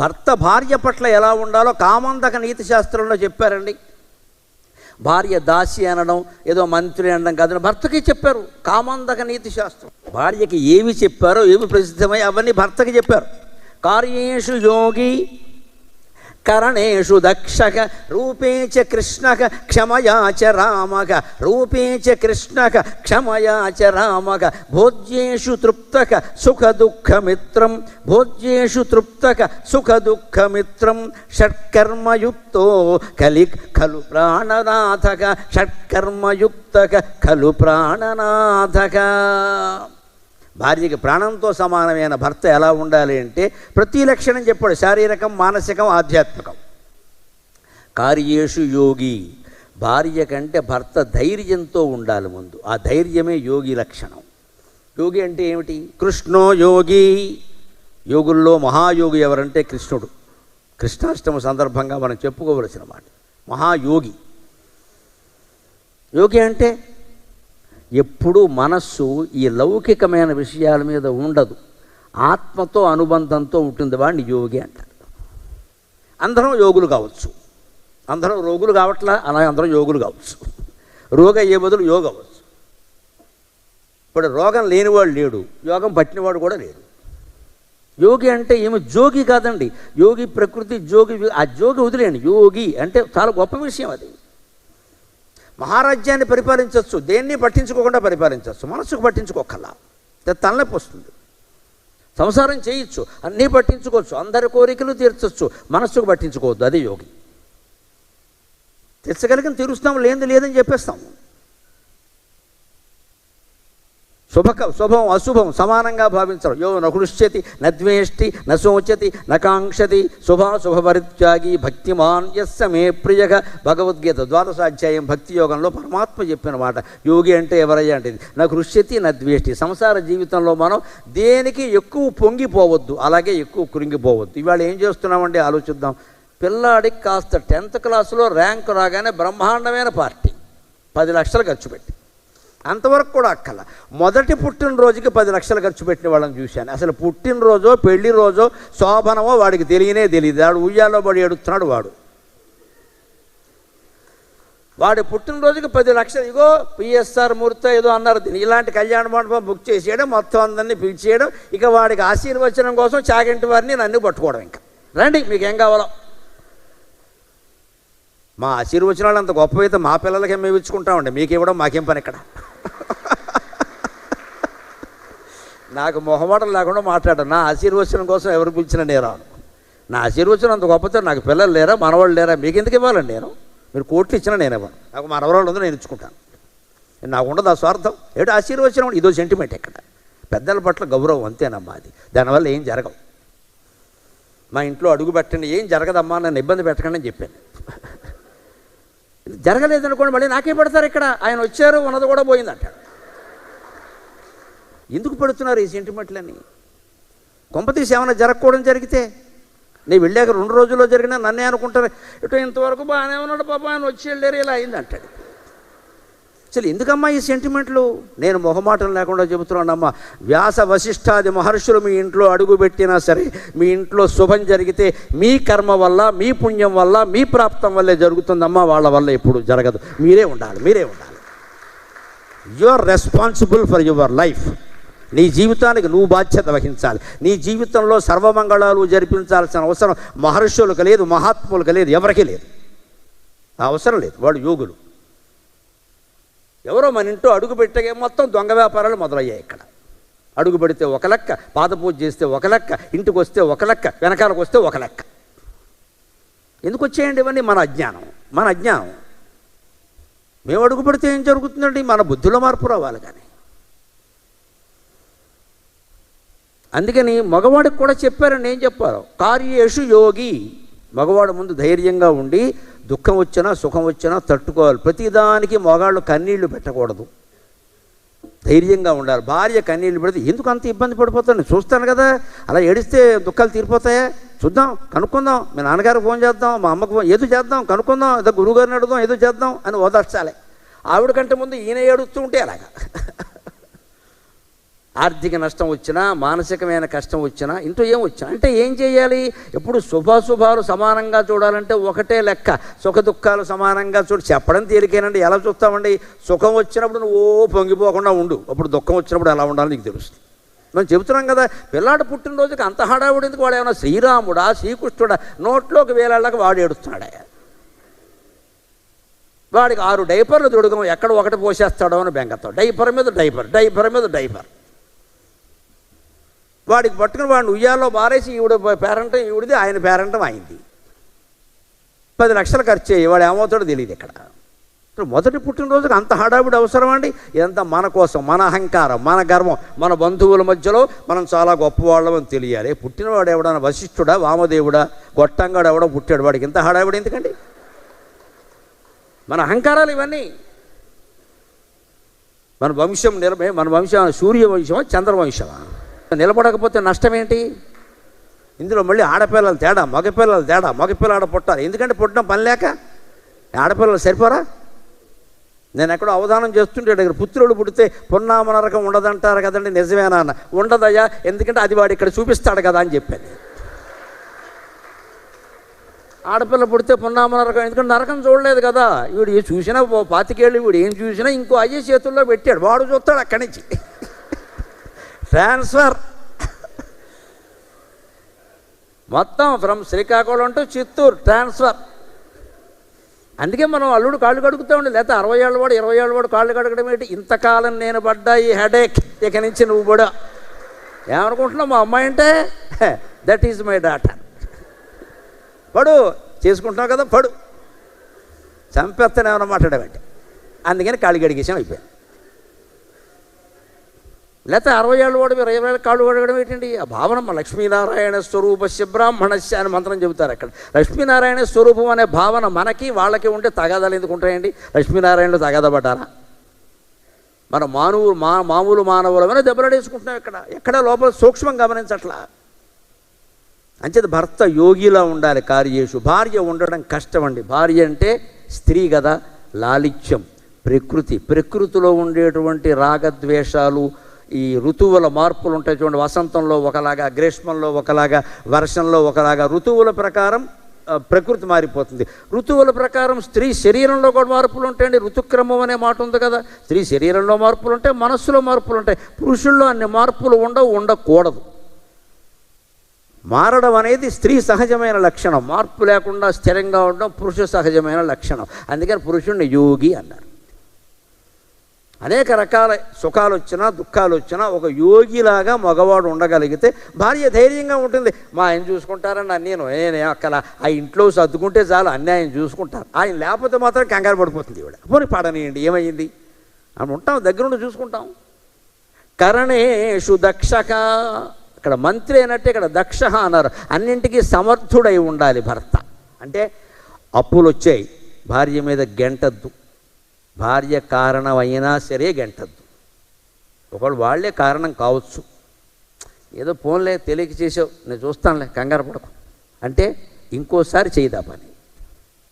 భర్త భార్య పట్ల ఎలా ఉండాలో కామందక నీతి శాస్త్రంలో చెప్పారండి. భార్య దాసి అనడం ఏదో మంత్రి అనడం కాదని భర్తకి చెప్పారు కామందక నీతి శాస్త్రం. భార్యకి ఏమి చెప్పారో ఏమి ప్రసిద్ధమై అవన్నీ భర్తకి చెప్పారు. కార్యేషు యోగి కరణేషు దక్షక రూపే చ కృష్ణక క్షమయా చ రామక రూపే చ కృష్ణక క్షమయా చ రామక భోజ్యేషు తృప్తక సుఖ దుఃఖమిత్రం భోజ్యేషు తృప్తక సుఖ దుఃఖమిత్రం షట్కర్మయుక్తో కలి ఖలు ప్రాణనాథక షట్కర్మయుక్తక ఖలు ప్రాణనాథక. భార్యకి ప్రాణంతో సమానమైన భర్త ఎలా ఉండాలి అంటే ప్రతి లక్షణం చెప్పాడు. శారీరకం మానసికం ఆధ్యాత్మికం. కార్యేషు యోగి. భార్య కంటే భర్త ధైర్యంతో ఉండాలి ముందు. ఆ ధైర్యమే యోగి లక్షణం. యోగి అంటే ఏమిటి? కృష్ణో యోగి. యోగుల్లో మహాయోగి ఎవరంటే కృష్ణుడు. కృష్ణాష్టమ సందర్భంగా మనం చెప్పుకోవలసిన మాట. మహాయోగి. యోగి అంటే ఎప్పుడూ మనస్సు ఈ లౌకికమైన విషయాల మీద ఉండదు. ఆత్మతో అనుబంధంతో ఉంటుంది వాడిని యోగి అంటారు. అందరం యోగులు కావచ్చు. అందరం రోగులు కావట్లా? అలా అందరం యోగులు కావచ్చు. రోగ అయ్యే బదులు యోగ అవ్వచ్చు. ఇప్పుడు రోగం లేనివాడు లేడు. యోగం పట్టినవాడు కూడా లేడు. యోగి అంటే ఏమి? జోగి కాదండి. యోగి ప్రకృతి జోగి ఆ జోగి వదిలేండి యోగి అంటే చాలా గొప్ప విషయం అది. మహారాజ్యాన్ని పరిపాలించవచ్చు దేన్ని పట్టించుకోకుండా పరిపాలించవచ్చు మనసుకు పట్టించుకోకల్లా. తలనొప్పి వస్తుంది. సంసారం చేయొచ్చు అన్నీ పట్టించుకోవచ్చు అందరి కోరికలు తీర్చవచ్చు మనస్సుకు పట్టించుకోవద్దు అది యోగి. తీర్చగలిగిన తీరుస్తాం లేనిది లేదని చెప్పేస్తాము. శుభక శుభం అశుభం సమానంగా భావించరు. యో నహృష్యతి నద్వేష్టి నశోచతి నకాంక్షతి శుభాశుభపరిత్యాగి భక్తిమాన్ యస్స మే ప్రియ భగవద్గీత ద్వాదశాధ్యాయం భక్తి యోగంలో పరమాత్మ చెప్పిన మాట. యోగి అంటే ఎవరయ్యా అంటే ఇది. నద్వేష్టి సంసార జీవితంలో మనం దేనికి ఎక్కువ పొంగిపోవద్దు అలాగే ఎక్కువ కురింగిపోవద్దు ఇవాళ ఏం చేస్తున్నామండి? ఆలోచిద్దాం. పిల్లాడికి కాస్త టెన్త్ క్లాసులో ర్యాంక్ రాగానే బ్రహ్మాండమైన పార్టీ. పది లక్షలు ఖర్చు పెట్టి. అంతవరకు కూడా అక్కల. మొదటి పుట్టినరోజుకి పది లక్షలు ఖర్చు పెట్టిన వాళ్ళని చూశాను. అసలు పుట్టినరోజో పెళ్ళి రోజో శోభనమో వాడికి తెలియనే తెలియదు. వాడు ఉయ్యాలో పడి ఎడుతున్నాడు వాడు. వాడి పుట్టినరోజుకి పది లక్షలు ఇగో పిఎస్ఆర్ మూర్త ఏదో అన్నారు. దీన్ని. ఇలాంటి కళ్యాణ మండపం బుక్ చేసేయడం మొత్తం అందరినీ పిలిచేయడం ఇక వాడికి ఆశీర్వచనం కోసం చాగంటి వారిని నన్ను పట్టుకోవడం ఇంకా. రండి మీకు ఏం కావాలో. మా ఆశీర్వచనాలు అంత గొప్పవైతే మా పిల్లలకి మేము ఇచ్చుకుంటామండి. మీకు ఇవ్వడం మాకేం పని ఇక్కడ. నాకు మొహమాటం లేకుండా మాట్లాడాను నా ఆశీర్వచనం కోసం ఎవరు పిలిచినా నేను నా ఆశీర్వచనం అంత గొప్పతో నాకు పిల్లలు లేరా? మనవాళ్ళు లేరా? మీకు ఎందుకు ఇవ్వాలండి నేను? మీరు కోట్లు ఇచ్చినా నేను ఇవ్వను. నాకు మనవరాళ్ళు ఉందో నేను ఇచ్చుకుంటాను. నాకు ఉండదు ఆ స్వార్థం. ఏడు ఆశీర్వచనం? ఇదో సెంటిమెంట్ ఇక్కడ. పెద్దల పట్ల గౌరవం అంతేనమ్మా అది. దానివల్ల ఏం జరగవు. మా ఇంట్లో అడుగు పెట్టండి. ఏం జరగదమ్మా? నన్ను ఇబ్బంది పెట్టకండి అని చెప్పాను. జరగలేదనుకోండి మళ్ళీ నాకే పెడతారు ఇక్కడ. ఆయన వచ్చారు ఉన్నది కూడా పోయింది అంటాడు ఎందుకు పెడుతున్నారు ఈ సెంటిమెంట్లని కొంపతీసి ఏమైనా జరగకూడదు జరిగితే? నేను వెళ్ళాక రెండు రోజుల్లో జరిగినా నన్నే అనుకుంటారు. ఇటు ఇంతవరకు బాగానే ఉన్నాడు పాప ఆయన వచ్చి వెళ్ళారు ఇలా అయింది అంటాడు అసలు ఎందుకమ్మా ఈ సెంటిమెంట్లు నేను మొహమాటం లేకుండా చెబుతున్నానమ్మా. వ్యాస వశిష్ఠాది మహర్షులు మీ ఇంట్లో అడుగు పెట్టినా సరే మీ ఇంట్లో శుభం జరిగితే మీ కర్మ వల్ల మీ పుణ్యం వల్ల మీ ప్రాప్తం వల్లే జరుగుతుందమ్మా. వాళ్ళ వల్ల ఎప్పుడు జరగదు. మీరే ఉండాలి మీరే ఉండాలి. You are responsible for your life నీ జీవితానికి నువ్వు బాధ్యత వహించాలి. నీ జీవితంలో సర్వమంగళాలు జరిపించాల్సిన అవసరం మహర్షులకు లేదు మహాత్ములకు లేదు ఎవరికీ లేదు. అవసరం లేదు. వాళ్ళు యోగులు. ఎవరో మన ఇంట్లో అడుగు పెట్టగా మొత్తం దొంగ వ్యాపారాలు మొదలయ్యాయి ఇక్కడ. అడుగు పెడితే ఒక లెక్క పాదపూజ చేస్తే ఒక లెక్క ఇంటికి వస్తే ఒక లెక్క వెనకాలకు వస్తే ఒక లెక్క. ఎందుకు వచ్చేయండి ఇవన్నీ? మన అజ్ఞానం మన అజ్ఞానం. మేము అడుగు పెడితే ఏం జరుగుతుందండి? మన బుద్ధిలో మార్పు రావాలి కానీ. అందుకని మగవాడికి కూడా చెప్పారండి ఏం చెప్పారు కార్యేషు యోగి. మగవాడు ముందు ధైర్యంగా ఉండి దుఃఖం వచ్చినా సుఖం వచ్చినా తట్టుకోవాలి. ప్రతిదానికి మగాళ్ళు కన్నీళ్ళు పెట్టకూడదు. ధైర్యంగా ఉండాలి. భార్య కన్నీళ్ళు పెడితే ఎందుకు అంత ఇబ్బంది పడిపోతాను? చూస్తాను కదా. అలా ఏడిస్తే దుఃఖాలు తీరిపోతాయా? చూద్దాం కనుక్కుందాం. మీ నాన్నగారికి ఫోన్ చేద్దాం మా అమ్మకు ఫోన్ ఏదో చేద్దాం కనుక్కుందాం. ఏదో గురువుగారిని అడుగుదాం ఏదో చేద్దాం అని ఓదార్చాలి. ఆవిడ కంటే ముందు ఈయన ఏడుస్తూ ఉంటే అలాగా ఆర్థిక నష్టం వచ్చినా మానసికమైన కష్టం వచ్చినా ఇంట్లో ఏం వచ్చినా అంటే ఏం చేయాలి? ఎప్పుడు శుభాశుభాలు సమానంగా చూడాలంటే ఒకటే లెక్క. సుఖ దుఃఖాలు సమానంగా చూడు. చెప్పడం తేలికేనండి. ఎలా చూస్తామండి? సుఖం వచ్చినప్పుడు నువ్వు ఓ పొంగిపోకుండా ఉండు. అప్పుడు దుఃఖం వచ్చినప్పుడు ఎలా ఉండాలో నీకు తెలుస్తుంది. మనం చెబుతున్నాం కదా పిల్లాడు పుట్టినరోజుకి అంత హడావుడి ఎందుకు? వాడు ఏమన్నా శ్రీరాముడా శ్రీకృష్ణుడా? నోట్లోకి వేలాళ్ళకి వాడు ఏడుస్తున్నాడా? వాడికి ఆరు డైపర్లు దొడగం ఎక్కడ ఒకటి పోసేస్తాడో అని బెంగతో డైపర్ మీద డైపర్ డైపర్ మీద డైపర్. వాడికి పట్టుకుని వాడిని ఉయ్యాల్లో బారేసి ఈవిడ పేరంటం ఈవిడిది ఆయన పేరంటం అయింది. పది లక్షలు ఖర్చు అయ్యి వాడు ఏమవుతాడో తెలియదు ఇక్కడ. మొదటి పుట్టినరోజుకి అంత హడావిడి అవసరం అండి? ఇదంతా మన కోసం మన అహంకారం మన గర్వం మన బంధువుల మధ్యలో మనం చాలా గొప్పవాళ్ళమని తెలియాలి. పుట్టినవాడు ఎవడన్నా వశిష్ఠుడా వామదేవుడా గొట్టంగాడు ఎవడో పుట్టాడు వాడికి ఇంత హడావిడి ఎందుకండి? మన అహంకారాలు ఇవన్నీ. మన వంశం నిర్మే మన వంశం సూర్యవంశమా చంద్రవంశమా? నిలబడకపోతే నష్టం ఏంటి ఇందులో మళ్ళీ ఆడపిల్లలు తేడా మగపిల్లలు తేడా మగపిల్లాడ పుట్టాలి. ఎందుకంటే పుట్టడం పని లేక? ఆడపిల్లలు సరిపోరా? నేను ఎక్కడో అవధానం చేస్తుంటే దగ్గర పుత్రుడు పుడితే పున్నామ నరకం ఉండదంటారు కదండి. నిజమేనా అన్న ఉండదయ్యా ఎందుకంటే అది వాడు ఇక్కడ చూపిస్తాడు కదా అని చెప్పాను. ఆడపిల్ల పుడితే పున్నామ నరకం ఎందుకంటే నరకం చూడలేదు కదా. వీడు ఏ చూసినా పాతికేళ్ళు వీడు ఏం చూసినా ఇంకో అయ్యే చేతుల్లో పెట్టాడు. వాడు చూస్తాడు అక్కడి నుంచి. ట్రాన్స్ఫర్. మొత్తం from Srikakulam to Chittoor transfer. అందుకే మనం అల్లుడు కాళ్ళు కడుగుతూ ఉండే లేకపోతే అరవై ఏళ్ళ వాడు ఇరవై ఏళ్ళ వాడు కాళ్ళు కడగడం ఏంటి? ఇంతకాలం నేను పడ్డా ఈ హెడేక్ ఇక నుంచి నువ్వు కూడా ఏమనుకుంటున్నావు? మా అమ్మాయి అంటే దట్ ఈజ్ మై డాటర్ పడు. చేసుకుంటున్నావు కదా పడు. చంపేస్తానేమన్నా మాట్లాడమంటే అందుకని కాళ్ళు కడిగేసాం అయిపోయింది. లేకపోతే అరవై ఏళ్ళు వాడు ఇరవై ఏళ్ళ కాళ్ళు అడగడం ఏంటండి? ఆ భావన లక్ష్మీనారాయణ స్వరూపస్య బ్రాహ్మణస్య అని మంత్రం చెబుతారు అక్కడ. లక్ష్మీనారాయణ స్వరూపం అనే భావన మనకి వాళ్ళకి ఉంటే తగాదాలు ఎందుకు ఉంటాయండి? లక్ష్మీనారాయణలు తగాదపడ్డారా మన మానవులు మా మామూలు మానవులమైన దెబ్బలాడేసుకుంటున్నాం ఇక్కడ. ఎక్కడ లోపల సూక్ష్మం గమనించట్లా. అంచేత భర్త యోగిలా ఉండాలి కార్యేషు. భార్య ఉండడం కష్టం అండి భార్య అంటే స్త్రీ కదా లాలిత్యం ప్రకృతి. ప్రకృతిలో ఉండేటువంటి రాగద్వేషాలు ఈ ఋతువుల మార్పులు ఉంటాయి చూడండి వసంతంలో ఒకలాగా గ్రీష్మంలో ఒకలాగా వర్షంలో ఒకలాగా ఋతువుల ప్రకారం ప్రకృతి మారిపోతుంది. ఋతువుల ప్రకారం స్త్రీ శరీరంలో కూడా మార్పులు ఉంటాయండి. ఋతుక్రమం అనే మాట ఉంది కదా. స్త్రీ శరీరంలో మార్పులు ఉంటాయి మనస్సులో మార్పులు ఉంటాయి. పురుషుల్లో అన్ని మార్పులు ఉండవు ఉండకూడదు. మారడం అనేది స్త్రీ సహజమైన లక్షణం. మార్పు లేకుండా స్థిరంగా ఉండడం పురుష సహజమైన లక్షణం. అందుకని పురుషుణ్ణి యోగి అన్నారు. అనేక రకాల సుఖాలు వచ్చినా దుఃఖాలు వచ్చినా ఒక యోగిలాగా మగవాడు ఉండగలిగితే భార్య ధైర్యంగా ఉంటుంది. మా ఆయన చూసుకుంటారని నేను నేనే అక్కడ ఆ ఇంట్లో సర్దుకుంటే చాలు అన్నీ ఆయన చూసుకుంటారు. ఆయన లేకపోతే మాత్రం కంగారు పడిపోతుంది ఇవిడ పోనీ పడనీయండి ఏమైంది అని ఉంటాం దగ్గరుండి చూసుకుంటాం. కరణేషు దక్షక. ఇక్కడ మంత్రి అయినట్టే ఇక్కడ దక్ష అన్నారు. అన్నింటికీ సమర్థుడై ఉండాలి భర్త. అంటే అప్పులు వచ్చాయి భార్య మీద గెంటద్దు. భార్య కారణం అయినా సరే గెంటద్దు. ఒకళ్ళు వాళ్ళే కారణం కావచ్చు. ఏదో ఫోన్లే తెలియక చేసావు నేను చూస్తానులే కంగారు పడకు. అంటే ఇంకోసారి చేయదా పని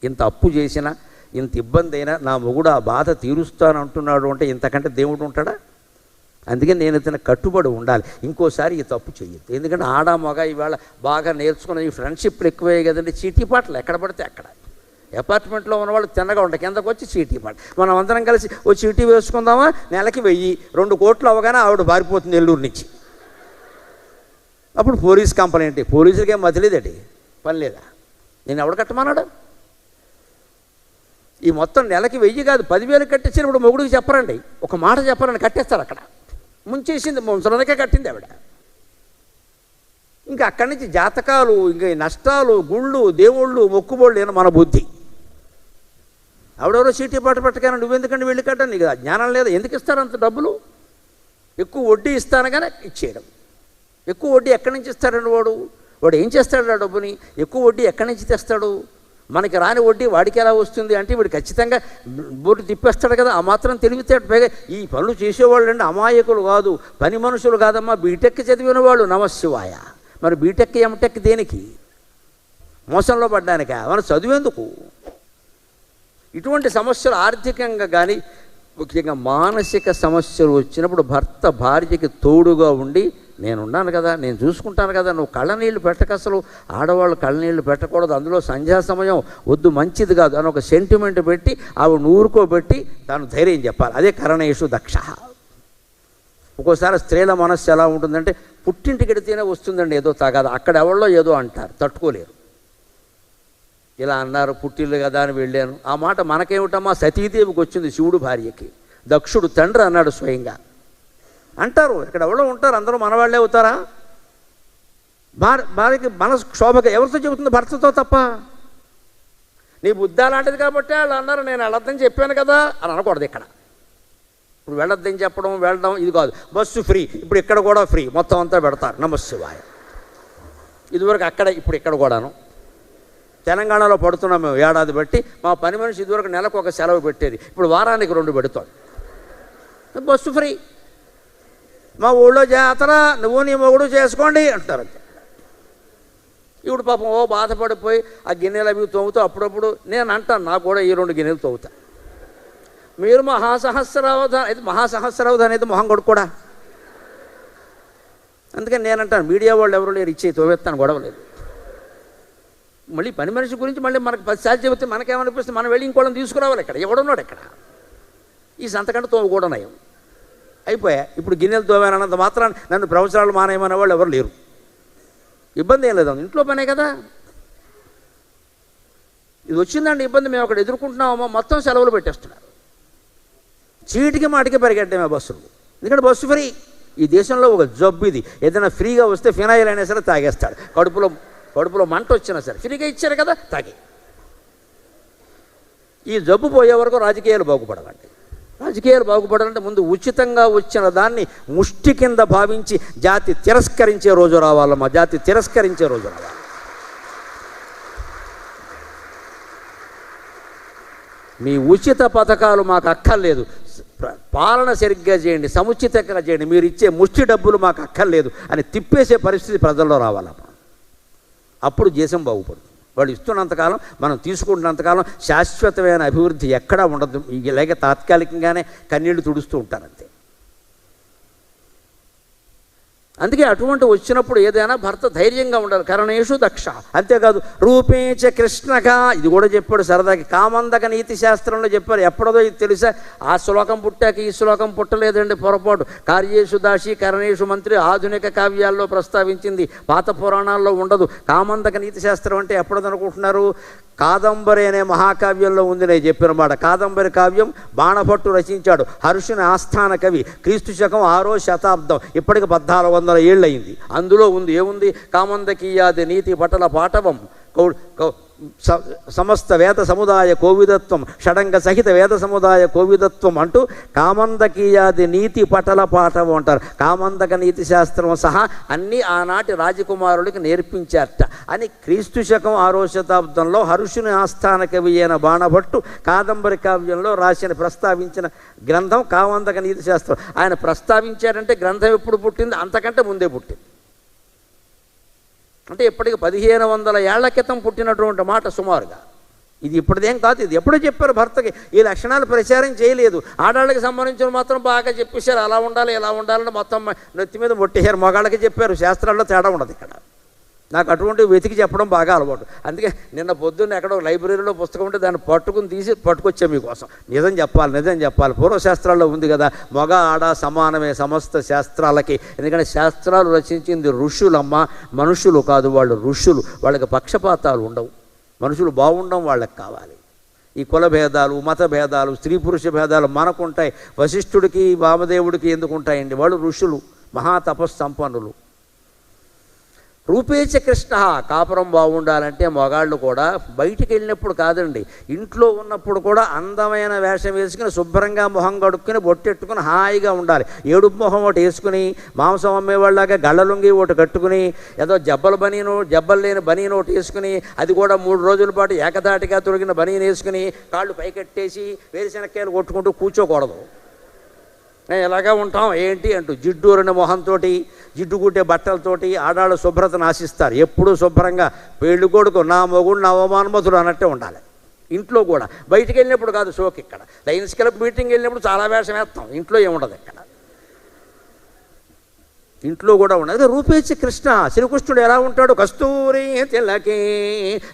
ఇంత అప్పు చేసినా ఇంత ఇబ్బంది అయినా నా మొగుడు ఆ బాధ తీరుస్తాను అంటున్నాడు అంటే ఇంతకంటే దేవుడు ఉంటాడా? అందుకే నేను ఇతను కట్టుబడి ఉండాలి. ఇంకోసారి ఈ తప్పు చేయొద్దు ఎందుకంటే ఆడ మగ ఇవాళ బాగా నేర్చుకున్న ఈ ఫ్రెండ్షిప్లు ఎక్కువే కదండి. చీటీ పాటలు ఎక్కడ పడితే అక్కడ. అపార్ట్మెంట్లో ఉన్నవాళ్ళు తిన్నగా ఉంటాయి కిందకు వచ్చి చీటీ మాట. మనం అందరం కలిసి ఓ చీటీ వేసుకుందామా? నెలకి వెయ్యి. రెండు కోట్లు అవగానే ఆవిడ పారిపోతుంది నెల్లూరు నుంచి. అప్పుడు పోలీస్ కంప్లైంట్. పోలీసులకి ఏం మతిలేదండి పని లేదా? నేను ఎవడు కట్టమన్నాడు? ఈ మొత్తం నెలకి వెయ్యి కాదు పదివేలు కట్టించినప్పుడు మొగుడికి చెప్పరండి. ఒక మాట చెప్పరండి కట్టేస్తారు అక్కడ. ముంచేసింది ముంచడానికే కట్టింది ఆవిడ. ఇంకా అక్కడి నుంచి జాతకాలు ఇంకా నష్టాలు గుళ్ళు దేవుళ్ళు మొక్కుబోళ్ళు మన బుద్ధి. ఆవిడెవరో చీటీ పాట పెట్టగానే నువ్వెందుకంటే వెళ్ళి కట్టాను? నీకు జ్ఞానం లేదా? ఎందుకు ఇస్తారు అంత డబ్బులు? ఎక్కువ వడ్డీ ఇస్తానగానే ఇచ్చేయడం. ఎక్కువ వడ్డీ ఎక్కడి నుంచి ఇస్తాడండి వాడు? వాడు ఏం చేస్తాడు ఆ డబ్బుని? ఎక్కువ వడ్డీ ఎక్కడి నుంచి తెస్తాడు? మనకి రాని వడ్డీ వాడికి ఎలా వస్తుంది అంటే వీడు ఖచ్చితంగా బోర్డు తిప్పేస్తాడు కదా ఆ మాత్రం తెలివితేట పైగా ఈ పనులు చేసేవాళ్ళు అండి అమాయకులు కాదు పని మనుషులు కాదమ్మా బీటెక్ చదివిన వాళ్ళు నమశివాయ. మరి బీటెక్ ఎంటెక్ దేనికి? మోసంలో పడ్డానిక? మన చదివేందుకు? ఇటువంటి సమస్యలు ఆర్థికంగా కానీ ముఖ్యంగా మానసిక సమస్యలు వచ్చినప్పుడు భర్త భార్యకి తోడుగా ఉండి నేనున్నాను కదా నేను చూసుకుంటాను కదా నువ్వు కళ్ళనీళ్ళు పెట్టక అసలు ఆడవాళ్ళు కళ్ళనీళ్ళు పెట్టకూడదు అందులో సంధ్యా సమయం వద్దు మంచిది కాదు అని ఒక సెంటిమెంట్ పెట్టి ఆవిడ నూరుకోబెట్టి తాను ధైర్యం చెప్పాలి. అదే కరణేషు దక్ష. ఒక్కోసారి స్త్రీల మనస్సు ఎలా ఉంటుందంటే పుట్టింటికి ఎడితేనే వస్తుందండి ఏదో తగదు అక్కడ ఎవరిలో ఏదో అంటారు తట్టుకోలేరు. ఇలా అన్నారు పుట్టిల్లు కదా అని వెళ్ళాను. ఆ మాట మనకేమిటమ్మా? సతీదేవికి వచ్చింది శివుడు భార్యకి. దక్షుడు తండ్రి అన్నాడు స్వయంగా. అంటారు ఇక్కడ ఎవరో ఉంటారు అందరూ మనవాళ్ళే అవుతారా? భార్య భార్యకి మనసు క్షోభగా ఎవరితో చెబుతుంది? భర్తతో తప్ప. నీ బుద్ధ అలాంటిది కాబట్టి వాళ్ళు అన్నారు నేను వెళ్ళొద్దని చెప్పాను కదా అని అనకూడదు ఇక్కడ. ఇప్పుడు వెళ్ళొద్దని చెప్పడం వెళ్ళడం ఇది కాదు. Bus free. ఇప్పుడు ఇక్కడ కూడా ఫ్రీ. మొత్తం అంతా పెడతారు. నమశివాయ. ఇదివరకు అక్కడ ఇప్పుడు ఇక్కడ కూడాను. తెలంగాణలో పడుతున్నాం మేము ఏడాది బట్టి మా పని మనిషి ఇదివరకు నెలకు ఒక సెలవు పెట్టేది. ఇప్పుడు వారానికి రెండు పెడుతాడు బస్సు ఫ్రీ. మా ఊళ్ళో జాతర నువ్వు నీ మొగుడు చేసుకోండి అంటారు ఇప్పుడు పాపం ఓ బాధపడిపోయి ఆ గిన్నెలు అవి తవ్వుతూ అప్పుడప్పుడు నేను అంటాను నాకు కూడా ఈ రెండు గిన్నెలు తోగుతా మీరు మహాసహస్రావధ అయితే మహాసహస్రావధ అనేది మొహం కొడుకోడా అందుకని నేనంటాను మీడియా వాళ్ళు ఎవరు లేరు ఇచ్చే తోవెత్తాను గొడవ లేదు. మళ్ళీ పని మనిషి గురించి మళ్ళీ మనకు పదిసార్లు చెబితే మనకేమనిపిస్తుంది? మనం వెళ్ళి ఇంకోళ్ళని తీసుకురావాలి ఇక్కడ ఎవడున్నాడు ఇక్కడ ఈ సంతకంటే తోమ కూడా నయం. అయిపోయా? ఇప్పుడు గిన్నెలు తోమానన్నంత మాత్రాన్ని నన్ను ప్రవచనాలు మానేయమనే వాళ్ళు ఎవరు లేరు. ఇబ్బంది ఏం లేదు. ఇంట్లో పనే కదా. ఇది వచ్చిందండి ఇబ్బంది మేము అక్కడ ఎదుర్కొంటున్నామో మొత్తం సెలవులు పెట్టేస్తున్నారు. చీటికి మాటికి పరిగెట్టమే బస్సులు ఎందుకంటే బస్సు ఫ్రీ. ఈ దేశంలో ఒక జబ్బు ఇది. ఏదైనా ఫ్రీగా వస్తే ఫినాయిల్ అయినా సరే తాగేస్తాడు. కడుపులో కడుపులో మంట వచ్చినా సరే ఫ్రీగా ఇచ్చారు కదా తాగి. ఈ జబ్బు పోయే వరకు రాజకీయాలు బాగుపడాలండి రాజకీయాలు బాగుపడాలంటే ముందు ఉచితంగా వచ్చిన దాన్ని ముష్టి కింద భావించి జాతి తిరస్కరించే రోజు రావాలమ్మా జాతి తిరస్కరించే రోజు రావాలి. మీ ఉచిత పథకాలు మాకు అక్కర్లేదు. పాలన సరిగ్గా చేయండి సముచితంగా చేయండి మీరు ఇచ్చే ముష్టి డబ్బులు మాకు అక్కర్లేదు అని తిప్పేసే పరిస్థితి ప్రజల్లో రావాలమ్మా. అప్పుడు దేశం బాగుపడుతుంది. వాళ్ళు ఇస్తున్నంతకాలం మనం తీసుకుంటున్నంతకాలం శాశ్వతమైన అభివృద్ధి ఎక్కడా ఉండదు. ఇలాగే తాత్కాలికంగానే కన్నీళ్ళు తుడుస్తూ ఉంటారంతే అందుకే అటువంటి వచ్చినప్పుడు ఏదైనా భర్త ధైర్యంగా ఉండాలి. కరణేషు దక్ష. అంతేకాదు రూపేచ కృష్ణక. ఇది కూడా చెప్పాడు సరదాకి. కామందక నీతి శాస్త్రంలో చెప్పారు. ఎప్పుడదో ఇది తెలుసా? ఆ శ్లోకం పుట్టాక ఈ శ్లోకం పుట్టలేదండి పొరపాటు. కార్యేషు దాసి కరణేషు మంత్రి ఆధునిక కావ్యాల్లో ప్రస్తావించింది. పాత పురాణాల్లో ఉండదు. కామందక నీతి శాస్త్రం అంటే ఎప్పుడదనుకుంటున్నారు? కాదంబరి అనే మహాకావ్యంలో ఉంది నేను చెప్పిన మాట. కాదంబరి కావ్యం బాణభట్టు రచించాడు. హర్షుని ఆస్థాన కవి. క్రీస్తు శకం ఆరో శతాబ్దం. ఇప్పటికి పద్నాలుగు వందల ఏళ్ళయింది. అందులో ఉంది ఏముంది? కామందకీయాది నీతి పటల పాటవం కౌ కౌ- సమస్త వేద సముదాయ కోవిదత్వం షడంగ సహిత వేద సముదాయ కోవిదత్వం అంటూ కామందకీయాది నీతి పటల పాఠం అంటారు. కామందక నీతి శాస్త్రం సహా అన్నీ ఆనాటి రాజకుమారుడికి నేర్పించారట. అని క్రీస్తు శకం ఆరో శతాబ్దంలో హరుషుని ఆస్థాన కవి అయిన బాణభట్టు కాదంబరి కావ్యంలో రాసిన ప్రస్తావించిన గ్రంథం కామందక నీతి శాస్త్రం. ఆయన ప్రస్తావించారంటే గ్రంథం ఎప్పుడు పుట్టింది? అంతకంటే ముందే పుట్టింది. అంటే ఇప్పటికి పదిహేను వందల ఏళ్ళ క్రితం పుట్టినటువంటి మాట సుమారుగా. ఇది ఇప్పటిదేం కాదు ఇది ఎప్పుడో చెప్పారు భర్తకి. ఈ లక్షణాలు ప్రచారం చేయలేదు. ఆడాళ్ళకి సంబంధించిన మాత్రం బాగా చెప్పేశారు. అలా ఉండాలి ఇలా ఉండాలని మొత్తం నెత్తి మీద మొట్టేశారు మగాళ్ళకి చెప్పారు. శాస్త్రాల్లో తేడా ఉండదు ఇక్కడ. నాకు అటువంటి వెతికి చెప్పడం బాగా అలవాటు. అందుకే నిన్న పొద్దున్న ఎక్కడో లైబ్రరీలో పుస్తకం ఉంటే దాన్ని పట్టుకుని తీసి పట్టుకొచ్చే మీకోసం. నిజం చెప్పాలి నిజం చెప్పాలి. పూర్వశాస్త్రాల్లో ఉంది కదా మగ ఆడ సమానమే సమస్త శాస్త్రాలకి. ఎందుకంటే శాస్త్రాలు రచించింది ఋషులమ్మ మనుషులు కాదు వాళ్ళు ఋషులు. వాళ్ళకి పక్షపాతాలు ఉండవు. మనుషులు బాగుండడం వాళ్ళకి కావాలి. ఈ కుల భేదాలు మత భేదాలు స్త్రీ పురుష భేదాలు మనకుంటాయి. వశిష్ఠుడికి వామదేవుడికి ఎందుకు ఉంటాయండి వాళ్ళు ఋషులు మహాతపస్సంపన్నులు రూపేచ కృష్ణ కాపురం బాగుండాలంటే మగాళ్ళు కూడా బయటికి వెళ్ళినప్పుడు కాదండి ఇంట్లో ఉన్నప్పుడు కూడా అందమైన వేషం వేసుకుని శుభ్రంగా మొహం కడుక్కుని బొట్టెట్టుకుని హాయిగా ఉండాలి. ఏడుపు మొహం ఒకటి వేసుకుని మాంసం అమ్మేవాళ్ళగా గళ్ళలుంగి ఒకటి కట్టుకుని ఏదో జబ్బలు బనీను జబ్బలు లేని బనీను ఒకటి వేసుకుని అది కూడా మూడు రోజుల పాటు ఏకదాటిగా తొలగిన బనీను వేసుకుని కాళ్ళు పైకెట్టేసి వేరుశెనక్కాయలు కొట్టుకుంటూ కూర్చోకూడదు. నేను ఎలాగా ఉంటాం? ఏంటి? అంటూ జిడ్డూరిన మొహంతోటి జిడ్డు కుట్టే బట్టలతోటి ఆడాళ్ళు శుభ్రతను ఆశిస్తారు. ఎప్పుడూ శుభ్రంగా పెళ్ళి కొడుకు నా మొగుడు నా అవమానమతుడు అన్నట్టే ఉండాలి. ఇంట్లో కూడా. బయటికి వెళ్ళినప్పుడు కాదు షోకి ఇక్కడ లయన్స్ క్లబ్ మీటింగ్ వెళ్ళినప్పుడు చాలా వేషం వేస్తాం. ఇంట్లో ఏముండదు ఇక్కడ. ఇంట్లో కూడా ఉన్నది అదే రూపేచి కృష్ణ శ్రీకృష్ణుడు ఎలా ఉంటాడు? కస్తూరి తిలకే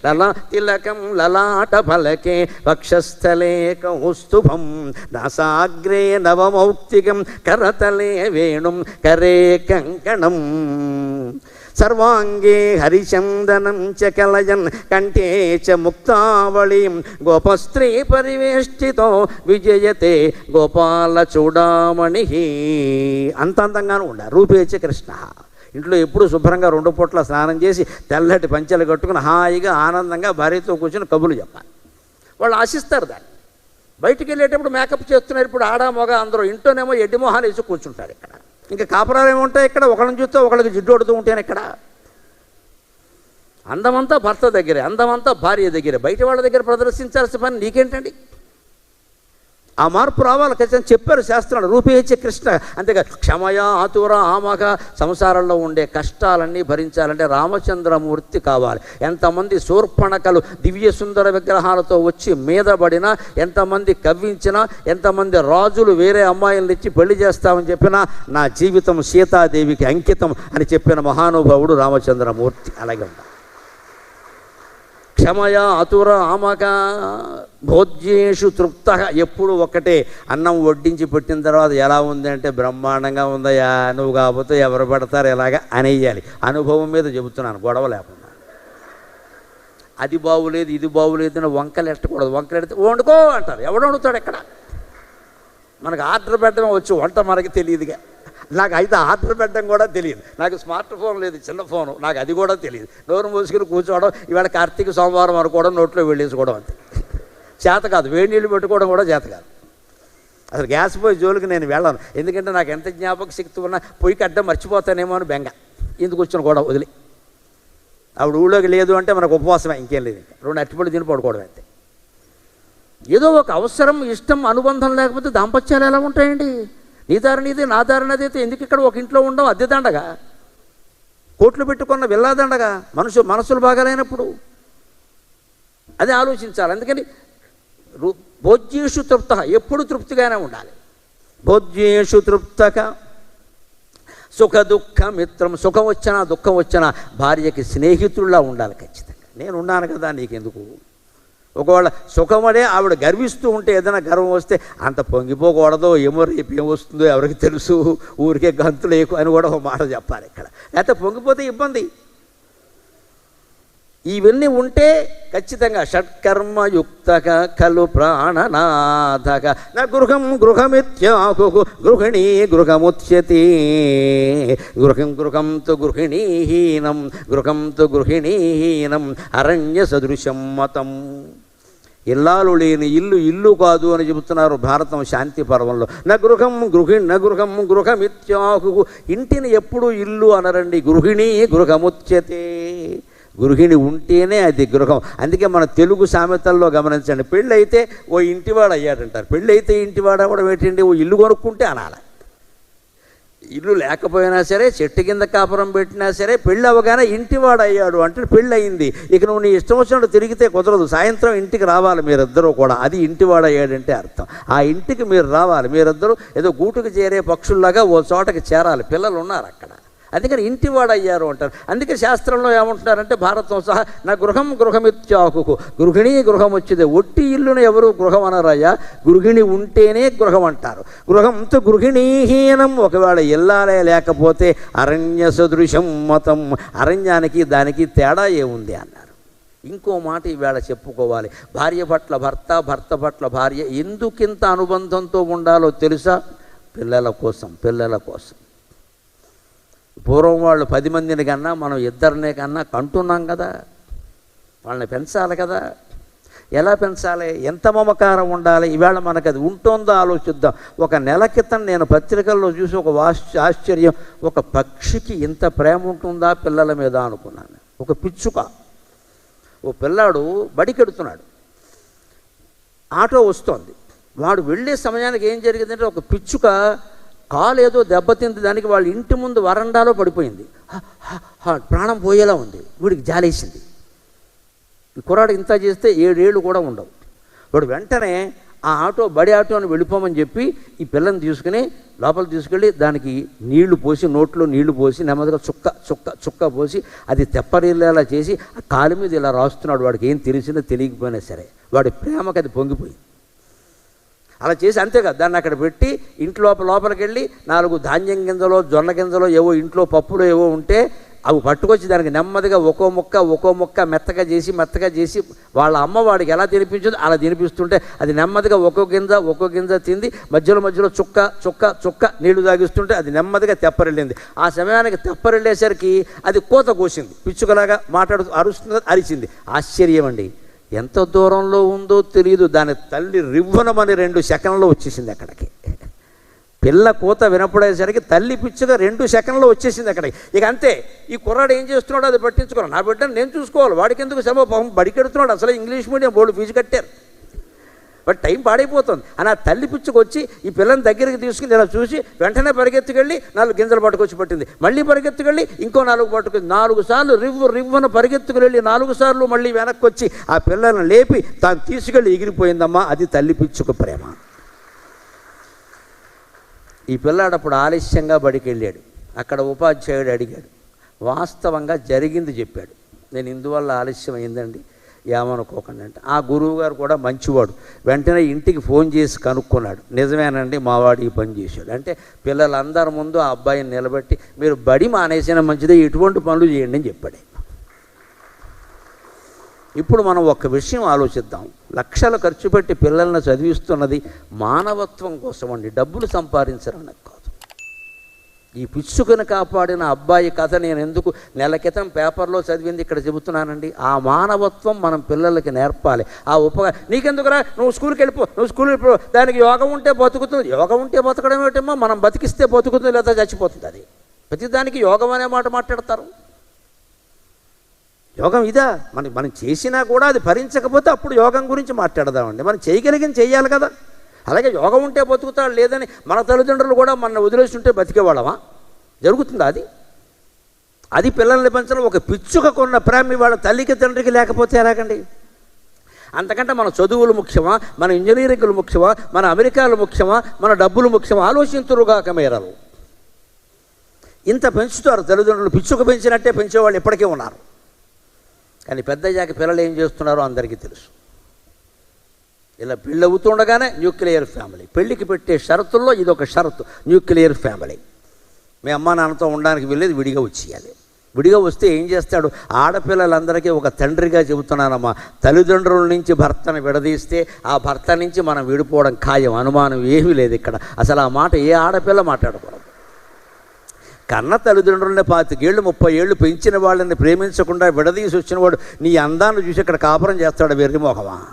లలా తిలకం లలాట ఫలకే వక్షస్థలే కౌస్తుభం నాసాగ్రే నవమౌక్తికం కరతలే వేణుం కరే కంకణం. సర్వాంగే హరిచందనం చ కలయన్ కంఠే చ ముక్తావళీం. గోపస్త్రీ పరివేష్టితో విజయతే గోపాల చూడామణి అంత అందంగానూ ఉండ రూపేచ కృష్ణ. ఇంట్లో ఎప్పుడు శుభ్రంగా రెండు పూట్ల స్నానం చేసి తెల్లటి పంచెలు కట్టుకుని హాయిగా ఆనందంగా భార్యతో కూర్చొని కబులు చెప్పాలి. వాళ్ళు ఆశిస్తారు దాన్ని. బయటికి వెళ్ళేటప్పుడు మేకప్ చేస్తున్నారు. ఇప్పుడు ఆడ మగ అందరూ. ఇంట్లోనేమో ఎడ్డి మొహాలు వేసి కూర్చుంటారు ఇక్కడ. ఇంకా కాపురాలు ఏముంటాయి ఇక్కడ? ఒకళ్ళని చూస్తే ఒకళ్ళకి జిడ్డు కొడుతూ ఉంటాను ఇక్కడ. అందమంతా భర్త దగ్గరే అందమంతా భార్య దగ్గరే. బయట వాళ్ళ దగ్గర ప్రదర్శించాల్సిన పని నీకేంటండి? ఆ మార్పు రావాలి ఖచ్చితంగా చెప్పారు శాస్త్రాలు. రూపేచ్చే కృష్ణ. అంతేగా క్షమయ ఆతుర ఆమక సంసారంలో ఉండే కష్టాలన్నీ భరించాలంటే రామచంద్రమూర్తి కావాలి. ఎంతమంది శూర్పణకలు దివ్య సుందర విగ్రహాలతో వచ్చి మీద పడినా ఎంతమంది కవ్వించినా ఎంతమంది రాజులు వేరే అమ్మాయిలను ఇచ్చి పెళ్ళి చేస్తామని చెప్పినా నా జీవితం సీతాదేవికి అంకితం అని చెప్పిన మహానుభావుడు రామచంద్రమూర్తి. అలాగే ఉండాలి క్షమయ అతుర ఆమక. భోజ్యేషు తృప్త. ఎప్పుడు ఒకటే. అన్నం వడ్డించి పెట్టిన తర్వాత ఎలా ఉంది అంటే బ్రహ్మాండంగా ఉందయ్యా. నువ్వు కాకపోతే ఎవరు పెడతారు ఎలాగ అనేయాలి. అనుభవం మీద చెబుతున్నాను. గొడవ లేకుండా. అది బాగులేదు ఇది బాగులేదు అని వంకలు ఎట్టకూడదు. వంకలు ఎడితే వండుకో అంటారు. ఎవడు వండుతాడు ఎక్కడ? మనకు ఆర్డర్ పెట్టడం వచ్చి వంట మనకి తెలియదుగా. నాకు అయితే ఆర్డర్ పెట్టడం కూడా తెలియదు. నాకు స్మార్ట్ ఫోన్ లేదు చిన్న ఫోను. నాకు అది కూడా తెలియదు. నోరు మూసుకుని కూర్చోవడం ఇవాళ కార్తీక సోమవారం అనుకోవడం నోట్లో వెళ్ళేసుకోవడం అంతే. చేత కాదు. వేడి నీళ్ళు పెట్టుకోవడం కూడా చేత కాదు. అసలు గ్యాస్ పోయి జోలికి నేను వెళ్ళను. ఎందుకంటే నాకు ఎంత జ్ఞాపక శక్తి ఉన్నా పొయ్యి కడ్డం మర్చిపోతానేమో అని బెంగ. ఇందుకు వచ్చిన కూడా వదిలి. ఆవిడ ఊళ్ళోకి లేదు అంటే మనకు ఉపవాసమే ఇంకేం లేదు. రెండు అట్టిపడి తిని పడుకోవడం అంతే. ఏదో ఒక అవసరం ఇష్టం అనుబంధం లేకపోతే దాంపత్యాలు ఎలా ఉంటాయండి? నీ దారి నా దారి అయితే ఎందుకు ఇక్కడ ఒక ఇంట్లో ఉండవు? అద్దె దండగా? కోట్లు పెట్టుకున్న విల్లా దండగా? మనుషు మనసులు బాగాలేనప్పుడు? అది ఆలోచించాలి. అందుకని రు- భోజ్యేషు తృప్త. ఎప్పుడు తృప్తిగానే ఉండాలి. భోజ్యేషు తృప్తక. సుఖ దుఃఖ మిత్రం. సుఖం వచ్చినా దుఃఖం వచ్చినా భార్యకి స్నేహితుల్లా ఉండాలి ఖచ్చితంగా. నేను ఉన్నాను కదా నీకెందుకు? ఒకవేళ సుఖమనే ఆవిడ గర్విస్తూ ఉంటే ఏదైనా గర్వం వస్తే అంత పొంగిపోకూడదో ఏమో రేపు ఏమొస్తుందో ఎవరికి తెలుసు ఊరికే గంతులు ఎక్కువ అని కూడా ఒక మాట చెప్పాలి ఇక్కడ. లేకపోతే పొంగిపోతే ఇబ్బంది. ఇవన్నీ ఉంటే ఖచ్చితంగా షట్కర్మయుక్తక ఖలు ప్రాణనాథక. నా గృహం గృహమిత్యాకు గృహిణీ గృహముచ్యతి గృహం గృహం తు గృహిణీహీనం గృహం తు గృహిణీహీనం అరణ్య సదృశం మతం. ఇల్లాలు లేని ఇల్లు ఇల్లు కాదు అని చెబుతున్నారు భారతం శాంతి పర్వంలో. నా గృహం గృహి నా గృహం గృహమిత్యాహు ఇంటిని ఎప్పుడు ఇల్లు అనరండి. గృహిణి గృహముచ్యతే. గృహిణి ఉంటేనే అది గృహం. అందుకే మన తెలుగు సామెతల్లో గమనించండి. పెళ్ళైతే ఓ ఇంటివాడు అయ్యాడంటారు. పెళ్ళైతే ఇంటివాడు అవ్వడం ఏంటండి? ఓ ఇల్లు కొనుక్కుంటే అనాలి. ఇల్లు లేకపోయినా సరే చెట్టు కింద కాపురం పెట్టినా సరే పెళ్ళి అవగానే ఇంటివాడయ్యాడు అంటే పెళ్ళి అయింది ఇక నువ్వు నీ ఇష్టం వచ్చినట్టు తిరిగితే కుదరదు. సాయంత్రం ఇంటికి రావాలి మీరిద్దరూ కూడా. అది ఇంటివాడయ్యాడంటే అర్థం. ఆ ఇంటికి మీరు రావాలి. మీరిద్దరూ ఏదో గూటుకు చేరే పక్షుల్లాగా ఓ చోటకి చేరాలి. పిల్లలు ఉన్నారు అక్కడ. అందుకని ఇంటివాడు అయ్యారు అంటారు. అందుకే శాస్త్రంలో ఏమంటున్నారంటే భారతం సహా నా గృహం గృహమిత్యాకు గృహిణి గృహం వచ్చింది ఒట్టి ఇల్లును ఎవరు గృహం అనరయ్యా గృహిణి ఉంటేనే గృహం అంటారు గృహంతో గృహిణీహీనం. ఒకవేళ ఇల్లాలే లేకపోతే అరణ్య సదృశం మతం. అరణ్యానికి దానికి తేడా ఏముంది? అన్నారు. ఇంకో మాట ఈవేళ చెప్పుకోవాలి. భార్య పట్ల భర్త భర్త పట్ల భార్య ఎందుకింత అనుబంధంతో ఉండాలో తెలుసా? పిల్లల కోసం పిల్లల కోసం. పూర్వం వాళ్ళు పది మందిని కన్నా మనం ఇద్దరినే కన్నా కంటున్నాం కదా. వాళ్ళని పెంచాలి కదా. ఎలా పెంచాలి? ఎంత మమకారం ఉండాలి? ఈవేళ మనకు అది ఉంటుందో ఆలోచిద్దాం. ఒక నెల క్రితం నేను పత్రికల్లో చూసి ఒక ఆశ్చర్యం. ఒక పక్షికి ఇంత ప్రేమ ఉంటుందా పిల్లల మీద అనుకున్నాను. ఒక పిచ్చుక. ఓ పిల్లాడు బడికెడుతున్నాడు. ఆటో వస్తోంది. వాడు వెళ్ళే సమయానికి ఏం జరిగిందంటే ఒక పిచ్చుక కాలు ఏదో దెబ్బతింది దానికి వాళ్ళ ఇంటి ముందు వరండాలో పడిపోయింది. ప్రాణం పోయేలా ఉంది. వీడికి జాలేసింది. ఈ కుర్రాడు ఇంత చేస్తే ఏడేళ్ళు కూడా ఉండవు. వాడు వెంటనే ఆ ఆటో బడి ఆటోని వెళ్ళిపోమని చెప్పి ఈ పిల్లని తీసుకుని లోపల తీసుకెళ్ళి దానికి నీళ్ళు పోసి నోట్లో నీళ్ళు పోసి నెమ్మదిగా చుక్క చుక్క చుక్క పోసి అది తెప్పరిల్లేలా చేసి ఆ కాలు మీద ఇలా రాస్తున్నాడు. వాడికి ఏం తెలిసినా తెలియకపోయినా సరే. వాడి ప్రేమకి అది పొంగిపోయింది. అలా చేసి అంతేకాదు దాన్ని అక్కడ పెట్టి ఇంట్లో లోపలికి వెళ్ళి నాలుగు ధాన్యం గింజలో జొన్న గింజలో ఏవో ఇంట్లో పప్పులు ఏవో ఉంటే అవి పట్టుకొచ్చి దానికి నెమ్మదిగా ఒక్కో ముక్క ఒక్కో ముక్క మెత్తగా చేసి మెత్తగా చేసి వాళ్ళ అమ్మ వాడికి ఎలా తినిపించిందో అలా తినిపిస్తుంటే అది నెమ్మదిగా ఒక్కో గింజ ఒక్కో గింజ తింది. మధ్యలో మధ్యలో చుక్క చుక్క చుక్క నీళ్ళు తాగిస్తుంటే అది నెమ్మదిగా తెప్పరెళ్ళింది ఆ సమయానికి తెప్పరెళ్ళేసరికి అది కోత కోసింది. పిచ్చుకలాగా మాట్లాడుతూ అరుస్తుంది అరిచింది. ఆశ్చర్యం అండి ఎంత దూరంలో ఉందో తెలియదు. దాని తల్లి రివ్వనమని రెండు సెకండ్లో వచ్చేసింది అక్కడికి. పిల్ల కూత వినపడేసరికి తల్లి పిచ్చగా రెండు సెకండ్లో వచ్చేసింది అక్కడికి. ఇక అంతే ఈ కుర్రాడు ఏం చేస్తున్నాడో అది పట్టించుకోవాలి నా బిడ్డను నేను చూసుకోవాలి. వాడికి ఎందుకు శ్రమ పాపం బడికెడుతున్నాడు. అసలు ఇంగ్లీష్ మీడియం బోర్డు ఫీజు కట్టారు. బట్ టైం పాడైపోతుంది. అని ఆ తల్లి పిచ్చుకొచ్చి ఈ పిల్లని దగ్గరికి తీసుకుని ఇలా చూసి వెంటనే పరిగెత్తుకెళ్ళి నాలుగు గింజలు పట్టుకొచ్చి పట్టింది. మళ్ళీ పరిగెత్తుకెళ్ళి ఇంకో నాలుగు పట్టుకుంది నాలుగు సార్లు రివ్వు రివ్వను పరిగెత్తుకెళ్ళి నాలుగు సార్లు మళ్ళీ వెనక్కి వచ్చి ఆ పిల్లను లేపి తాను తీసుకెళ్ళి ఎగిరిపోయిందమ్మా. అది తల్లి పిచ్చుకు ప్రేమ. ఈ పిల్లాడు అప్పుడు ఆలస్యంగా బడికి వెళ్ళాడు అక్కడ ఉపాధ్యాయుడు అడిగాడు. వాస్తవంగా జరిగింది చెప్పాడు. నేను ఇందువల్ల ఆలస్యం అయిందండి ఏమనుకోకండి అంటే ఆ గురువు గారు కూడా మంచివాడు. వెంటనే ఇంటికి ఫోన్ చేసి కనుక్కున్నాడు. నిజమేనండి మావాడు ఈ పని చేశాడు. అంటే పిల్లలందరి ముందు ఆ అబ్బాయిని నిలబెట్టి మీరు బడి మానేసిన మంచిదే ఇటువంటి పనులు చేయండి అని చెప్పాడు. ఇప్పుడు మనం ఒక విషయం ఆలోచిద్దాం. లక్షలు ఖర్చు పెట్టి పిల్లల్ని చదివిస్తున్నది మానవత్వం కోసం అండి డబ్బులు సంపాదించడానికి ఈ పిచ్చుకను కాపాడిన అబ్బాయి కథ నేను ఎందుకు నెల క్రితం పేపర్లో చదివింది ఇక్కడ చెబుతున్నానండి? ఆ మానవత్వం మనం పిల్లలకి నేర్పాలి. ఆ ఉప నీకెందుకురా? నువ్వు స్కూల్కి వెళ్ళిపో. నువ్వు స్కూల్కి వెళ్ళిపో. దానికి యోగం ఉంటే బతుకుతుంది. యోగం ఉంటే బతకడం ఏమిటమ్మా? మనం బతికిస్తే బతుకుతుంది లేదా చచ్చిపోతుంది అది. ప్రతిదానికి యోగం అనే మాట మాట్లాడతారు. యోగం ఇదా? మనం మనం చేసినా కూడా అది భరించకపోతే అప్పుడు యోగం గురించి మాట్లాడదామండి. మనం చేయగలిగిన చేయాలి కదా. అలాగే యోగం ఉంటే బతుకుతాడు లేదని మన తల్లిదండ్రులు కూడా మన వదిలేసి ఉంటే బతికేవాళ్ళమా? జరుగుతుందా అది? అది పిల్లల్ని పెంచడం ఒక పిచ్చుకకున్న ప్రేమ వాళ్ళ తల్లికి తండ్రికి లేకపోతే ఎలాగండి? అంతకంటే మన చదువులు ముఖ్యమా? మన ఇంజనీరింగ్లు ముఖ్యమా? మన అమెరికాలు ముఖ్యమా? మన డబ్బులు ముఖ్యమా? ఆలోచింతురుగాక మేరలు. ఇంత పెంచుతారు తల్లిదండ్రులు. పిచ్చుక పెంచినట్టే పెంచేవాళ్ళు ఇప్పటికే ఉన్నారు. కానీ పెద్దయ్యాక పిల్లలు ఏం చేస్తున్నారో అందరికీ తెలుసు. ఇలా పెళ్ళి అవుతుండగానే న్యూక్లియర్ ఫ్యామిలీ. పెళ్ళికి పెట్టే షరతుల్లో ఇది ఒక షరతు న్యూక్లియర్ ఫ్యామిలీ. మీ అమ్మ నాన్నతో ఉండడానికి వెళ్ళేది విడిగా వచ్చేయాలి. విడిగా వస్తే ఏం చేస్తాడు? ఆడపిల్లలందరికీ ఒక తండ్రిగా చెబుతున్నానమ్మా తల్లిదండ్రుల నుంచి భర్తను విడదీస్తే ఆ భర్త నుంచి మనం విడిపోవడం ఖాయం అనుమానం ఏమీ లేదు ఇక్కడ. అసలు ఆ మాట ఏ ఆడపిల్ల మాట్లాడకూడదు. కన్న తల్లిదండ్రులని పాతికేళ్ళు ముప్పై ఏళ్ళు పెంచిన వాళ్ళని ప్రేమించకుండా విడదీసి వచ్చినవాడు నీ అందాన్ని చూసి ఇక్కడ కాపురం చేస్తాడు వెర్రిమోహమా?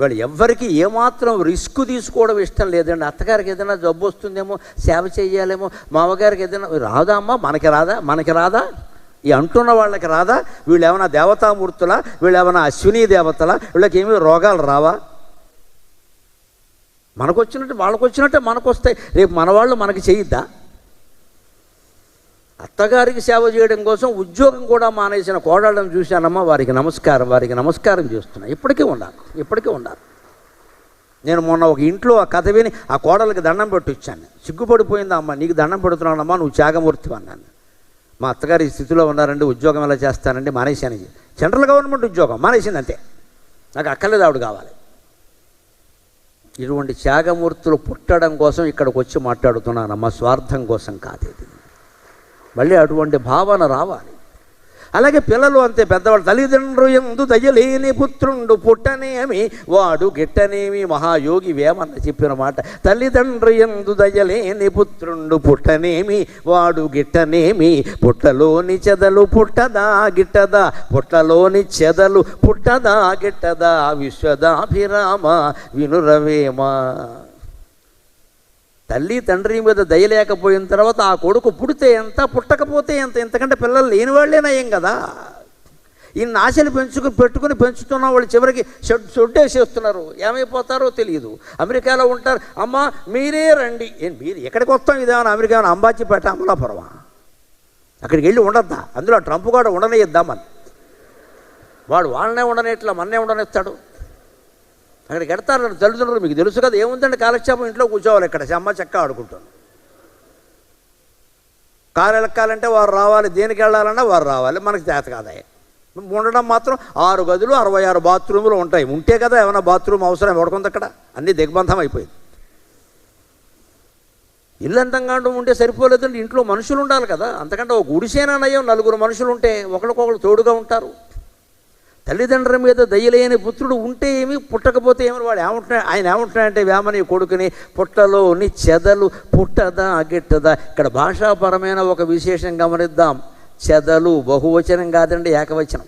వాళ్ళు ఎవ్వరికి ఏమాత్రం రిస్క్ తీసుకోవడం ఇష్టం లేదండి. అత్తగారికి ఏదైనా జబ్బు వస్తుందేమో సేవ చేయాలేమో మామగారికి ఏదైనా రాదా మనకి రాదా? మనకి రాదా? ఈ అంటున్న వాళ్ళకి రాదా? వీళ్ళు ఏమైనా దేవతామూర్తులా? వీళ్ళు ఏమైనా అశ్విని దేవతలా? వీళ్ళకి ఏమీ రోగాలు రావా? మనకు వచ్చినట్టు వాళ్ళకు వచ్చినట్టే మనకు వస్తాయి రేపు మన వాళ్ళు మనకి చేయొద్దా? అత్తగారికి సేవ చేయడం కోసం ఉద్యోగం కూడా మానేసిన కోడళ్ళని చూశానమ్మా వారికి నమస్కారం వారికి నమస్కారం చేస్తున్నా. ఇప్పటికీ ఉన్నారు ఇప్పటికీ ఉన్నారు నేను మొన్న ఒక ఇంట్లో ఆ కథ విని ఆ కోడలకి దండం పెట్టి వచ్చాను. సిగ్గుపడిపోయిందా అమ్మ నీకు దండం పెడుతున్నానమ్మా నువ్వు త్యాగమూర్తి అన్నాను. మా అత్తగారు ఈ స్థితిలో ఉన్నారండి ఉద్యోగం ఎలా చేస్తానండి మానేశాను. జనరల్ గవర్నమెంట్ ఉద్యోగం మానేసింది అంతే. నాకు అక్కర్లేదు ఆవిడ కావాలి. ఇటువంటి త్యాగమూర్తులు పుట్టడం కోసం ఇక్కడికి వచ్చి మాట్లాడుతున్నానమ్మా స్వార్థం కోసం కాదు ఇది. మళ్ళీ అటువంటి భావన రావాలి. అలాగే పిల్లలు అంతే పెద్దవాళ్ళు తల్లిదండ్రులు ఎందు దయలేని పుత్రుండు పుట్టనేమి వాడు గిట్టనేమి మహాయోగి వేమన్న చెప్పిన మాట. తల్లిదండ్రు ఎందు దయలేని పుత్రుండు పుట్టనేమి వాడు గిట్టనేమి పుట్టలోని చెదలు పుట్టదా గిట్టదా పుట్టలోని చెదలు పుట్టదా గిట్టదా విశ్వదాభిరామ వినురవేమా. తల్లి తండ్రి మీద దయ లేకపోయిన తర్వాత ఆ కొడుకు పుడితే ఎంత పుట్టకపోతే ఎంత? ఎంతకంటే పిల్లలు లేని వాళ్ళేనా ఏం కదా. ఇన్ని ఆశలు పెంచుకుని పెట్టుకుని పెంచుతున్న వాళ్ళు చివరికి షెడ్ షొడ్డేసేస్తున్నారు. ఏమైపోతారో తెలియదు అమెరికాలో ఉంటారు. అమ్మ మీరే రండి. మీరు ఎక్కడికి వస్తాం ఇదేమన్నా అమెరికా అంబాజీపేట అమలాపురమా? అక్కడికి వెళ్ళి ఉండద్దా? అందులో ట్రంప్ కూడా ఉండనిద్దామని వాడు వాళ్ళనే ఉండనేట్లా మన్నే ఉండనిస్తాడు. అక్కడికి ఎడతారు తల్లిదండ్రులు మీకు తెలుసు కదా ఏముందండి కాలక్షేపం? ఇంట్లో కూర్చోవాలి ఇక్కడ. చెమ్మ చెక్క ఆడుకుంటాను కారు ఎక్కాలంటే వారు రావాలి. దేనికి వెళ్ళాలన్నా వారు రావాలి. మనకి చేత కాదాయి ఉండడం మాత్రం ఆరు గదులు అరవై ఆరు బాత్రూములు ఉంటాయి. ఉంటే కదా ఏమైనా బాత్రూమ్ అవసరం? ఎవడుకుంది అక్కడ? అన్నీ దిగ్బంధం అయిపోయింది. ఇల్లు అంతంగా ఉంటే సరిపోలేదండి. ఇంట్లో మనుషులు ఉండాలి కదా. అంతకంటే ఒక గుడిసేనయ్యో నలుగురు మనుషులు ఉంటే ఒకరికొకరు తోడుగా ఉంటారు. తల్లిదండ్రుల మీద దయలేని పుత్రుడు ఉంటే ఏమి పుట్టకపోతే ఏమని వాడు ఏమంటున్నాడు ఆయన ఏమంటున్నాడంటే వేమని కొడుకుని పుట్టలోని చెదలు పుట్టదా గిట్టదా? ఇక్కడ భాషాపరమైన ఒక విశేషం గమనిద్దాం. చెదలు బహువచనం కాదండి ఏకవచనం.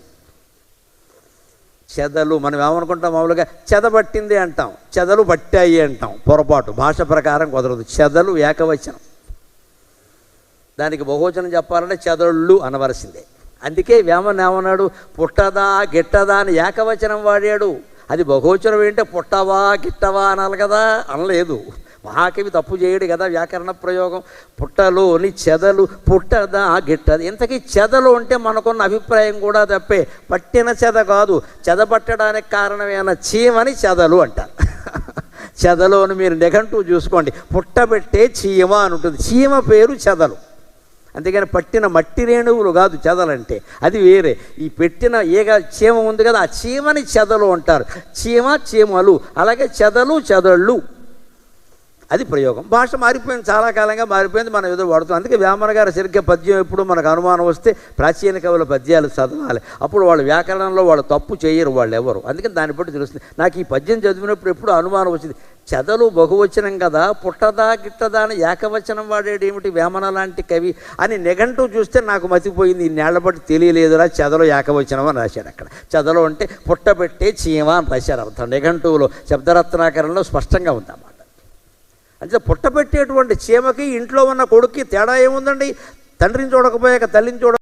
చెదలు మనం ఏమనుకుంటాం మామూలుగా? చెదబట్టింది అంటాం చెదలు పట్టాయి అంటాం పొరపాటు. భాష ప్రకారం కుదరదు. చెదలు ఏకవచనం. దానికి బహువచనం చెప్పాలంటే చెదళ్ళు అనవలసిందే. అందుకే వేమన్ ఏమన్నాడు? పుట్టదా గిట్టదా అని ఏకవచనం వాడాడు. అది బహువచనం ఏంటంటే పుట్టవా గిట్టవా అనాలి కదా? అనలేదు. మహాకవి తప్పు చేయడు కదా వ్యాకరణ ప్రయోగం. పుట్టలోని చెదలు పుట్టదా గిట్టదు? ఇంతకీ చెదలు అంటే మనకున్న అభిప్రాయం కూడా తప్పే. పట్టిన చెద కాదు. చెద పట్టడానికి కారణమైన చీమని చెదలు అంటారు. చెదలోని మీరు నిఘంటూ చూసుకోండి. పుట్టబెట్టే చీమ అని ఉంటుంది. చీమ పేరు చెదలు. అంతేగాని పట్టిన మట్టి రేణువులు కాదు చెదలంటే. అది వేరే. ఈ పెట్టిన ఏగ చీమ ఉంది కదా ఆ చీమని చెదలు అంటారు. చీమ చీమలు. అలాగే చెదలు చెదళ్ళు. అది ప్రయోగం. భాష మారిపోయింది చాలా కాలంగా మారిపోయింది మనం ఏదో వాడుతాం అందుకే వేమన గారు సరిగ్గా పద్యం ఎప్పుడు మనకు అనుమానం వస్తే ప్రాచీన కవుల పద్యాలు చదవాలి. అప్పుడు వాళ్ళు వ్యాకరణంలో వాళ్ళు తప్పు చేయరు వాళ్ళు ఎవరు అందుకని దాన్ని బట్టి తెలుస్తుంది. నాకు ఈ పద్యం చదివినప్పుడు ఎప్పుడు అనుమానం వచ్చింది. చెదలు బహువచనం కదా పుట్టదా గిట్టదా అని ఏకవచనం వాడేడు ఏమిటి వేమన లాంటి కవి అని నిఘంటూ చూస్తే నాకు మతిపోయింది. ఈ నేళ్ళ బట్టి తెలియలేదురా చెదలు ఏకవచనం అని రాశాడు అక్కడ. చెదలు అంటే పుట్టబెట్టే చీమ అని రాశారు అర్థం. నిఘంటువులో శబ్దరత్నాకరణలో స్పష్టంగా ఉందన్నమాట. అంటే పుట్టపెట్టేటువంటి చీమకి ఇంట్లో ఉన్న కొడుక్కి తేడా ఏముందండి? తండ్రిని చూడకపోయాక తల్లిని చూడ